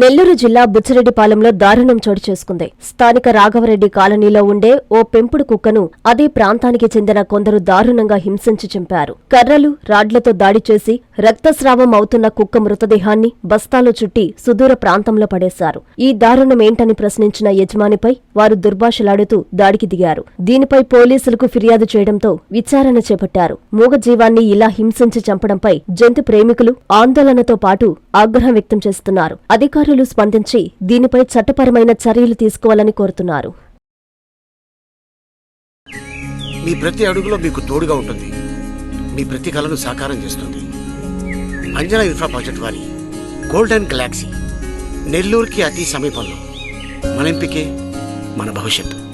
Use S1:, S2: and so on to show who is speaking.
S1: నెల్లూరు జిల్లా బుచ్చిరెడ్డిపాలెంలో దారుణం చోటు చేసుకుంది. స్థానిక రాఘవరెడ్డి కాలనీలో ఉండే ఓ పెంపుడు కుక్కను అదే ప్రాంతానికి చెందిన కొందరు దారుణంగా హింసించి చంపారు. కర్రలు రాడ్లతో దాడి చేసి రక్తస్రావం అవుతున్న కుక్క మృతదేహాన్ని బస్తాలో చుట్టి సుదూర ప్రాంతంలో పడేశారు. ఈ దారుణం ఏంటని ప్రశ్నించిన యజమానిపై వారు దుర్భాషలాడుతూ దాడికి దిగారు. దీనిపై పోలీసులకు ఫిర్యాదు చేయడంతో విచారణ చేపట్టారు. మూగజీవాన్ని ఇలా హింసించి చంపడంపై జంతు ప్రేమికులు ఆందోళనతో పాటు ఆగ్రహం వ్యక్తం చేస్తున్నారు. అధికారులు స్పందించి దీనిపై చట్టపరమైన చర్యలు తీసుకోవాలని కోరుతున్నారు.
S2: మీ ప్రతి అడుగులో మీకు తోడుగా ఉంటుంది. మీ ప్రతి కలను సాకారం చేస్తుంది. అంజనా ఇన్ఫ్రా ప్రాజెక్ట్ వారి గోల్డెన్ గెలాక్సీ నెల్లూరుకి అతి సమీపంలో. మన ఎంపికే మన భవిష్యత్తు.